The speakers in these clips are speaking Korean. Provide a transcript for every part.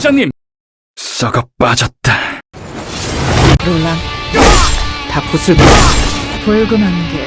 부장님! 썩어 빠졌다. 롤랑 다 구슬 붉은 안개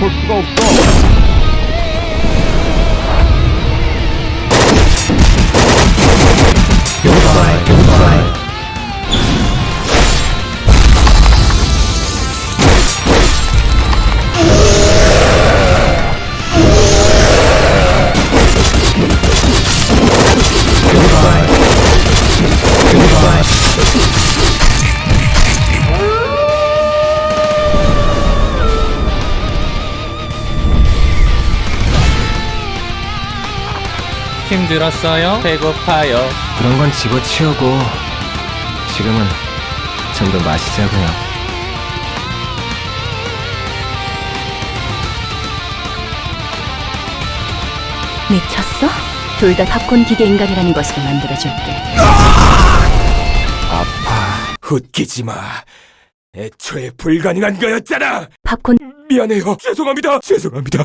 Portugal Sol. Goodbye, goodbye. Goodbye. 힘들었어요? 배고파요. 그런 건 집어치우고 지금은 좀 더 마시자고요. 미쳤어? 둘 다 팝콘 기계 인간이라는 것으로 만들어줄게 웃기지 마. 애초에 불가능한 거였잖아. 팝콘 미안해요. 죄송합니다. 죄송합니다.